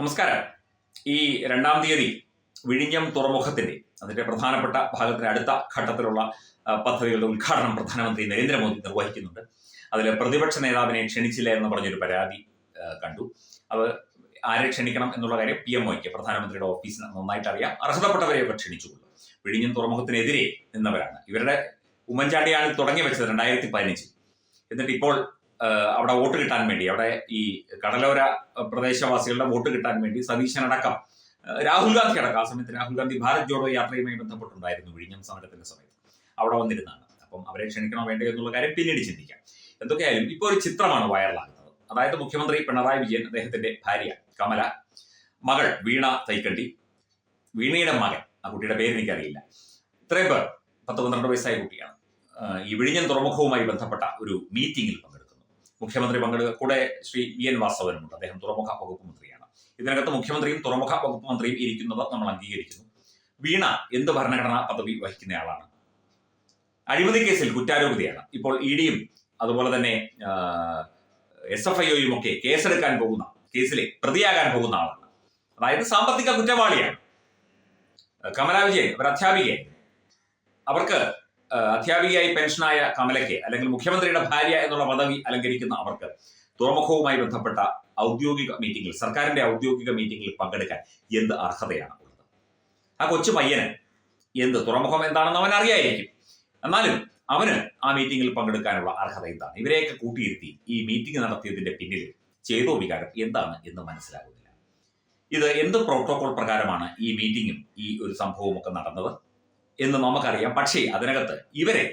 നമസ്കാരം. ഈ രണ്ടാം തീയതി വിഴിഞ്ഞം തുറമുഖത്തിന്റെ അതിന്റെ പ്രധാനപ്പെട്ട ഭാഗത്തിന് അടുത്ത ഘട്ടത്തിലുള്ള പദ്ധതികളുടെ ഉദ്ഘാടനം പ്രധാനമന്ത്രി നരേന്ദ്രമോദി നിർവഹിക്കുന്നുണ്ട്. അതിൽ പ്രതിപക്ഷ നേതാവിനെ ക്ഷണിച്ചില്ല എന്ന് പറഞ്ഞൊരു പരാതി കണ്ടു. അത് ആരെ ക്ഷണിക്കണം എന്നുള്ള കാര്യം പി എം ഒയ്ക്ക് പ്രധാനമന്ത്രിയുടെ ഓഫീസിന് നന്നായിട്ട് അറിയാം. അർഹതപ്പെട്ടവരെയൊക്കെ ക്ഷണിച്ചുകൊള്ളു. വിഴിഞ്ഞം തുറമുഖത്തിനെതിരെ നിന്നവരാണ്. ഇവരുടെ ഉമ്മൻചാണ്ടിയാണ് തുടങ്ങി വെച്ചത് രണ്ടായിരത്തി പതിനഞ്ചിൽ. എന്നിട്ട് ഇപ്പോൾ അവിടെ വോട്ട് കിട്ടാൻ വേണ്ടി അവിടെ ഈ കടലോര പ്രദേശവാസികളുടെ വോട്ട് കിട്ടാൻ വേണ്ടി സതീശൻ അടക്കം രാഹുൽ ഗാന്ധി അടക്കം ആ സമയത്ത് രാഹുൽ ഗാന്ധി ഭാരത് ജോഡോ യാത്രയുമായി ബന്ധപ്പെട്ടുണ്ടായിരുന്നു വിഴിഞ്ഞം സമരത്തിന്റെ സമയത്ത്. അവിടെ വന്നിരുന്നതാണ്. അപ്പം അവരെ ക്ഷണിക്കണോ വേണ്ടയോ എന്നുള്ള കാര്യം പിന്നീട് ചിന്തിക്കാം. എന്തൊക്കെയായാലും ഇപ്പോൾ ഒരു ചിത്രമാണ് വൈറലാകുന്നത്. അതായത് മുഖ്യമന്ത്രി പിണറായി വിജയൻ അദ്ദേഹത്തിന്റെ ഭാര്യ കമല മകൾ വീണ തൈക്കണ്ടി വീണയുടെ മകൻ ആ കുട്ടിയുടെ പേര് എനിക്കറിയില്ല. ഇത്രയും പേർ പത്ത് പന്ത്രണ്ട് വയസ്സായ കുട്ടിയാണ്. ഈ വിഴിഞ്ഞൻ തുറമുഖവുമായി ബന്ധപ്പെട്ട ഒരു മീറ്റിംഗിൽ പങ്കെടുക്കുന്നു മുഖ്യമന്ത്രി പങ്കെടുക്കുക കൂടെ ശ്രീ വി എൻ വാസവനുമുണ്ട്. അദ്ദേഹം തുറമുഖ വകുപ്പ് മന്ത്രിയാണ്. ഇതിനകത്ത് മുഖ്യമന്ത്രിയും തുറമുഖ വകുപ്പ് മന്ത്രിയും ഇരിക്കുന്നത് നമ്മൾ അംഗീകരിക്കുന്നു. വീണ എന്ത് ഭരണഘടനാ പദവി വഹിക്കുന്നയാളാണ്? അഴിമതി കേസിൽ കുറ്റാരോപിതയാണ്. ഇപ്പോൾ ഇ ഡിയും അതുപോലെ തന്നെ എസ് എഫ് ഐ ഒക്കെ കേസെടുക്കാൻ പോകുന്ന കേസിലെ പ്രതിയാകാൻ പോകുന്ന ആളാണ്. അതായത് സാമ്പത്തിക കുറ്റവാളിയാണ്. കമലാ വിജയൻ ഒരു അധ്യാപികയായിരുന്നു. അവർക്ക് അധ്യാപികയായി പെൻഷനായ കമലയ്ക്ക് അല്ലെങ്കിൽ മുഖ്യമന്ത്രിയുടെ ഭാര്യ എന്നുള്ള പദവി അലങ്കരിക്കുന്ന അവർക്ക് തുറമുഖവുമായി ബന്ധപ്പെട്ട ഔദ്യോഗിക മീറ്റിംഗിൽ സർക്കാരിന്റെ ഔദ്യോഗിക മീറ്റിംഗിൽ പങ്കെടുക്കാൻ എന്ത് അർഹതയാണ് ഉള്ളത്? ആ കൊച്ചു പയ്യന് എന്ത് തുറമുഖം എന്താണെന്ന് അവൻ അറിയായിരിക്കും. എന്നാലും അവന് ആ മീറ്റിംഗിൽ പങ്കെടുക്കാനുള്ള അർഹത എന്താണ്? ഇവരെയൊക്കെ കൂട്ടിയിരുത്തി ഈ മീറ്റിംഗ് നടത്തിയതിന്റെ പിന്നിൽ ചെയ്തോ വികാരം എന്താണ് എന്ന് മനസ്സിലാകുന്നില്ല. ഇത് എന്ത് പ്രോട്ടോകോൾ പ്രകാരമാണ് ഈ മീറ്റിങ്ങും ഈ ഒരു സംഭവവും ഒക്കെ നടന്നത്? എന്ന് നമുക്കറിയാം. പക്ഷേ അതിനകത്ത് ഇവരെ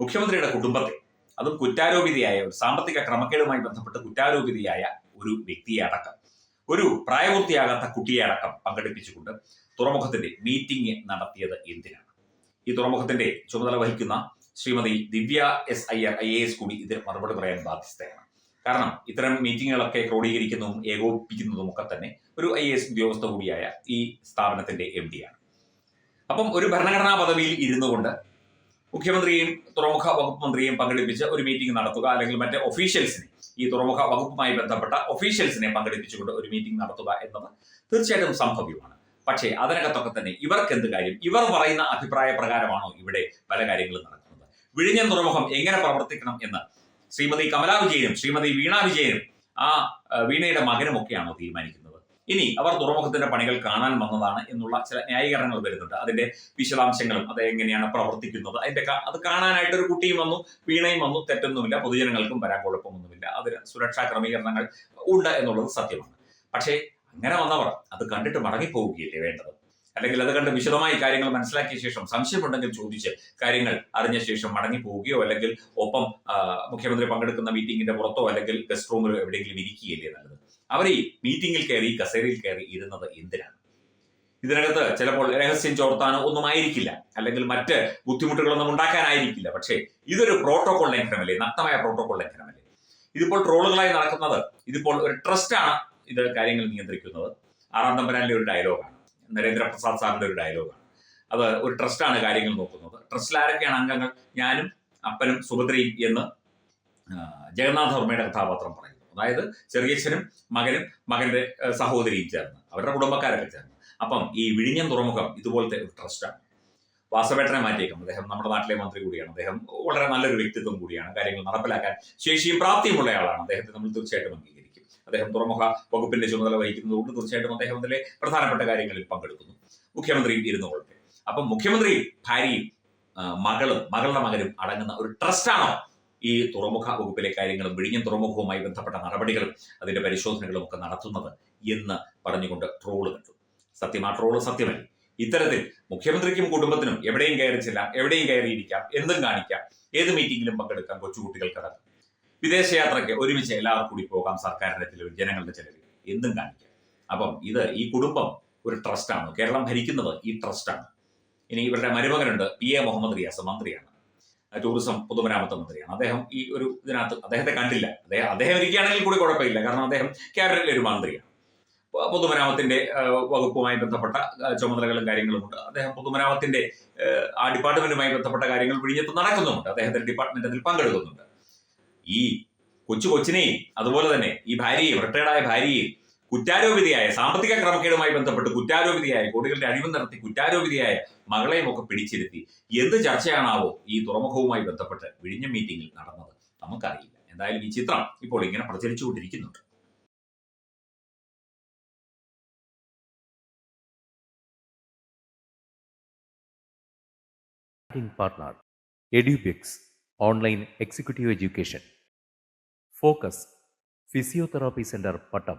മുഖ്യമന്ത്രിയുടെ കുടുംബത്തെ അതും കുറ്റാരോപിതയായ ഒരു സാമ്പത്തിക ക്രമക്കേടുമായി ബന്ധപ്പെട്ട് കുറ്റാരോപിതയായ ഒരു വ്യക്തിയെ അടക്കം ഒരു പ്രായപൂർത്തിയാകാത്ത കുട്ടിയെ അടക്കം പങ്കെടുപ്പിച്ചുകൊണ്ട് തുറമുഖത്തിന്റെ മീറ്റിംഗ് നടത്തിയത് എന്തിനാണ്? ഈ തുറമുഖത്തിന്റെ ചുമതല വഹിക്കുന്ന Shrimati Divya S Iyer I S കൂടി ഇതിന് മറുപടി പറയാൻ ബാധ്യസ്ഥയാണ്. കാരണം ഇത്തരം മീറ്റിങ്ങുകളൊക്കെ ക്രോഡീകരിക്കുന്നതും ഏകോപിപ്പിക്കുന്നതും ഒക്കെ തന്നെ ഒരു ഐ എസ് ഉദ്യോഗസ്ഥ കൂടിയായ ഈ സ്ഥാപനത്തിന്റെ എം ആണ്. അപ്പം ഒരു ഭരണഘടനാ പദവിയിൽ ഇരുന്നു കൊണ്ട് മുഖ്യമന്ത്രിയും തുറമുഖ വകുപ്പ് മന്ത്രിയെയും പങ്കെടുപ്പിച്ച് ഒരു മീറ്റിംഗ് നടത്തുക അല്ലെങ്കിൽ മറ്റേ ഒഫീഷ്യൽസിനെ ഈ തുറമുഖ വകുപ്പുമായി ബന്ധപ്പെട്ട ഒഫീഷ്യൽസിനെ പങ്കെടുപ്പിച്ചുകൊണ്ട് ഒരു മീറ്റിംഗ് നടത്തുക എന്നത് തീർച്ചയായിട്ടും സംഭവ്യമാണ്. പക്ഷേ അതിനകത്തൊക്കെ തന്നെ ഇവർക്ക് എന്ത് കാര്യം? ഇവർ പറയുന്ന അഭിപ്രായ പ്രകാരമാണോ ഇവിടെ പല കാര്യങ്ങളും നടക്കുന്നത്? വിഴിഞ്ഞൻ തുറമുഖം എങ്ങനെ പ്രവർത്തിക്കണം എന്ന് ശ്രീമതി കമലാ വിജയനും ശ്രീമതി വീണാ വിജയനും ആ, വീണയുടെ മകനുമൊക്കെയാണോ തീരുമാനിക്കുന്നത്? ഇനി അവർ തുറമുഖത്തിന്റെ പണികൾ കാണാൻ വന്നതാണ് എന്നുള്ള ചില ന്യായീകരണങ്ങൾ വരുന്നുണ്ട്. അതിന്റെ വിശദാംശങ്ങളും അത് എങ്ങനെയാണ് പ്രവർത്തിക്കുന്നത്? അതിന്റെ അത് കാണാനായിട്ട് ഒരു കുട്ടിയും വന്നു വീണയും വന്നു തെറ്റൊന്നുമില്ല. പൊതുജനങ്ങൾക്കും വരാൻ കുഴപ്പമൊന്നുമില്ല. അതിന് സുരക്ഷാ ക്രമീകരണങ്ങൾ ഉണ്ട് എന്നുള്ളത് സത്യമാണ്. പക്ഷേ അങ്ങനെ വന്നവർ അത് കണ്ടിട്ട് മടങ്ങിപ്പോവുകയല്ലേ വേണ്ടത്? അല്ലെങ്കിൽ അത് കണ്ട് വിശദമായി കാര്യങ്ങൾ മനസ്സിലാക്കിയ ശേഷം സംശയമുണ്ടെങ്കിൽ ചോദിച്ച് കാര്യങ്ങൾ അറിഞ്ഞ ശേഷം മടങ്ങി പോവുകയോ അല്ലെങ്കിൽ ഒപ്പം മുഖ്യമന്ത്രി പങ്കെടുക്കുന്ന മീറ്റിംഗിന്റെ പുറത്തോ അല്ലെങ്കിൽ ഗസ്റ്റ് റൂമിലോ എവിടെയെങ്കിലും ഇരിക്കുകയല്ലേ നല്ലത്? അവർ ഈ മീറ്റിംഗിൽ കയറി കസേരയിൽ കയറി ഇരുന്നത് എന്തിനാണ്? ഇതിനകത്ത് ചിലപ്പോൾ രഹസ്യം ചോർത്താനോ ഒന്നും ആയിരിക്കില്ല. അല്ലെങ്കിൽ മറ്റ് ബുദ്ധിമുട്ടുകളൊന്നും ഉണ്ടാക്കാനായിരിക്കില്ല. പക്ഷേ ഇതൊരു പ്രോട്ടോകോൾ ലംഘനമല്ലേ നഗ്നമായ പ്രോട്ടോകോൾ ലംഘനമല്ലേ ഇതിപ്പോൾ ട്രോളുകളായി നടക്കുന്നത് ഇതിപ്പോൾ ഒരു ട്രസ്റ്റാണ് ഇത് കാര്യങ്ങൾ നിയന്ത്രിക്കുന്നത്. ആറാം തമ്പരാനിലെ ഒരു ഡയലോഗാണ്. നരേന്ദ്രപ്രസാദ് സാറിന്റെ ഒരു ഡയലോഗാണ്. അത് ഒരു ട്രസ്റ്റാണ് കാര്യങ്ങൾ നോക്കുന്നത്. ട്രസ്റ്റിൽ ആരൊക്കെയാണ് അംഗങ്ങൾ? ഞാനും അപ്പനും സുഭദ്രയും എന്ന് ജഗന്നാഥ് വർമ്മയുടെ കഥാപാത്രം പറയുന്നു. അതായത് ചെറിയച്ഛനും മകനും മകന്റെ സഹോദരിയും ചേർന്ന് അവരുടെ കുടുംബക്കാരൊക്കെ ചേർന്ന്. അപ്പം ഈ വിഴിഞ്ഞം തുറമുഖം ഇതുപോലത്തെ ഒരു ട്രസ്റ്റാണ് വാസവേട്ടനെ മാറ്റിയേക്കും. അദ്ദേഹം നമ്മുടെ നാട്ടിലെ മന്ത്രി കൂടിയാണ്. അദ്ദേഹം വളരെ നല്ലൊരു വ്യക്തിത്വം കൂടിയാണ്. കാര്യങ്ങൾ നടപ്പിലാക്കാൻ ശേഷിയും പ്രാപ്തിയുമുള്ള ആളാണ് അദ്ദേഹത്തെ നമ്മൾ തീർച്ചയായിട്ടും അംഗീകരിക്കും. അദ്ദേഹം തുറമുഖ വകുപ്പിന്റെ ചുമതല വഹിക്കുന്നതുകൊണ്ട് തീർച്ചയായിട്ടും അദ്ദേഹം അതിലെ പ്രധാനപ്പെട്ട കാര്യങ്ങളിൽ പങ്കെടുക്കുന്നു. മുഖ്യമന്ത്രിയും ഇരുന്നു കൊള്ളട്ടെ. അപ്പം മുഖ്യമന്ത്രി ഭാര്യയും മകളും മകളുടെ മകനും അടങ്ങുന്ന ഒരു ട്രസ്റ്റാണോ ഈ തുറമുഖ വകുപ്പിലെ കാര്യങ്ങളും വിഴിഞ്ഞം തുറമുഖവുമായി ബന്ധപ്പെട്ട നടപടികളും അതിന്റെ പരിശോധനകളും ഒക്കെ നടത്തുന്നത് എന്ന് പറഞ്ഞുകൊണ്ട് ട്രോൾ കണ്ടു. സത്യം ആ ട്രോൾ സത്യമല്ലേ. ഇത്തരത്തിൽ മുഖ്യമന്ത്രിക്കും കുടുംബത്തിനും എവിടെയും കയറി എവിടെയും കയറിയിരിക്കാം എന്തും കാണിക്കാം ഏത് മീറ്റിംഗിലും പങ്കെടുക്കാം കൊച്ചുകുട്ടികൾക്കടക്കം വിദേശയാത്രയ്ക്ക് ഒരുമിച്ച് എല്ലാവർക്കും കൂടി പോകാം സർക്കാരിന്റെ ചിലവിൽ ജനങ്ങളുടെ ചിലവിൽ എന്തും കാണിക്കാം. അപ്പം ഇത് ഈ കുടുംബം ഒരു ട്രസ്റ്റാണ്. കേരളം ഭരിക്കുന്നത് ഈ ട്രസ്റ്റാണ്. ഇനി ഇവരുടെ മരുമകനുണ്ട് പി എ മുഹമ്മദ് റിയാസ് മന്ത്രിയാണ്. ടൂറിസം പൊതുമരാമത്ത് മന്ത്രിയാണ് അദ്ദേഹം ഈ ഒരു ഇതിനകത്ത് അദ്ദേഹത്തെ കണ്ടില്ല. അദ്ദേഹം അദ്ദേഹം ഇരിക്കുകയാണെങ്കിൽ കൂടി കുഴപ്പമില്ല. കാരണം അദ്ദേഹം ക്യാബിനറ്റിലെ ഒരു മന്ത്രിയാണ്. പൊതുമരാമത്തിന്റെ വകുപ്പുമായി ബന്ധപ്പെട്ട ചുമതലകളും കാര്യങ്ങളും ഉണ്ട് അദ്ദേഹം പൊതുമരാമത്തിന്റെ ആ, ഡിപ്പാർട്ട്മെന്റുമായി ബന്ധപ്പെട്ട കാര്യങ്ങൾ വിഴിഞ്ഞത്ത് നടക്കുന്നുമുണ്ട്. അദ്ദേഹത്തിന്റെ ഡിപ്പാർട്ട്മെന്റ് അതിൽ പങ്കെടുക്കുന്നുണ്ട്. ഈ കൊച്ചു കൊച്ചിനെയും അതുപോലെ തന്നെ ഈ ഭാര്യയും റിട്ടയർഡായ ഭാര്യയെയും കുറ്റാരോപിതയായ സാമ്പത്തിക ക്രമക്കേടുമായി ബന്ധപ്പെട്ട് കുറ്റാരോപിതയായ കോടികളുടെ അഴിമതി നടത്തി കുറ്റാരോപിതയായ മകളെയും ഒക്കെ പിടിച്ചിരുത്തി. എന്ത് ചർച്ചയാണാവോ ഈ തുറമുഖവുമായി ബന്ധപ്പെട്ട് വിഴിഞ്ഞ മീറ്റിംഗിൽ നടന്നത് നമുക്കറിയില്ല. എന്തായാലും ഈ ചിത്രം ഇപ്പോൾ ഇങ്ങനെ പ്രചരിച്ചുകൊണ്ടിരിക്കുന്നുണ്ട്. Partner Edubix online executive education focus physiotherapy centre Pattom